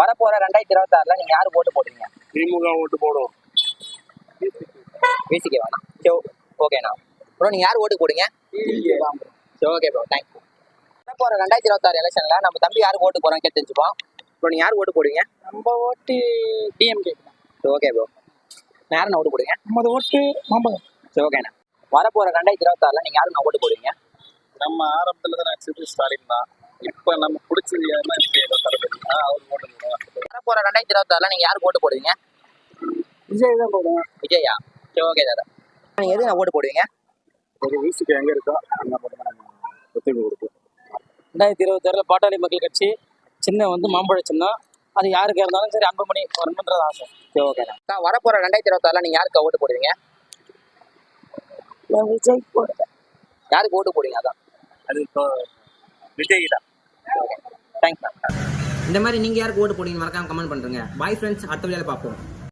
வரப்போற ரெண்டாயிரத்தி இருபத்தி ஆறுல நீங்க யாரு ஓட்டு போடுவீங்க திமுக ஓட்டு போடும் விசிகே வேணாம் சரி ஓகேண்ணா ப்ரோ நீங்க யாரு ஓட்டு போடுங்க சரி ஓகே ப்ரோ தேங்க்யூ வரப்போற ரெண்டாயிரத்தி இருபத்தாறு எலெக்ஷன்ல நம்ம தம்பி யாருக்கு ஓட்டு போறோம் தெரிஞ்சுப்போம். ப்ரோ நீங்க யாரு ஓட்டு போடுவீங்க நம்ம ஓட்டு டிஎம்கே ஓகே ப்ரோ யாருண்ணா ஓட்டு போடுவீங்க நமது ஓட்டு மாம்பழம். சரி ஓகேண்ணா வரப்போற ரெண்டாயிரத்தி இருபத்தாறுல நீங்க யாருக்கு ஓட்டு போடுவீங்க நம்ம ஆரம்பத்துல தான் நடிச்சது ஸ்டாலின் தான். இப்ப நம்ம பிடிச்சது யாருன்னா தான் வரப்போற ரெண்டாயிரத்தி இருபத்தாறுல நீங்க யாருக்கு ஓட்டு போடுவீங்க? விஜய் தான் போடுவேன். விஜயா? சரி ஓகே தாதா நீங்க எதுக்கு ஓட்டு போடுவீங்க? ஒரு வீசுக்கு எங்க இருக்கோ ஒத்துழைப்பு கொடுப்போம் ரெண்டாயிரத்தி இருபத்தாறுல பாட்டாளி மக்கள் கட்சி சின்ன வந்து மாம்பழ சின்னம் அது யாருக்கு இருந்தாலும் சரி அன்புமணி வரணுன்றது ஆசை. சரி ஓகேண்ணா அக்கா வரப்போற ரெண்டாயிரத்தி இருபத்தாறுல நீங்க யாருக்கு ஓட்டு போடுவீங்க? விஜய் போடுவேன். யாருக்கு ஓட்டு போடுவீங்க அதான் அது இப்போ விஜய் தான். தேங்க்ஸ் இந்த மாதிரி நீங்கள் யாருக்கு ஓட்டு போடுங்க மறக்காம கமெண்ட் பண்ணுறேங்க பாய் ஃப்ரெண்ட்ஸ் அடுத்த வீடியோவில் பார்ப்போம்.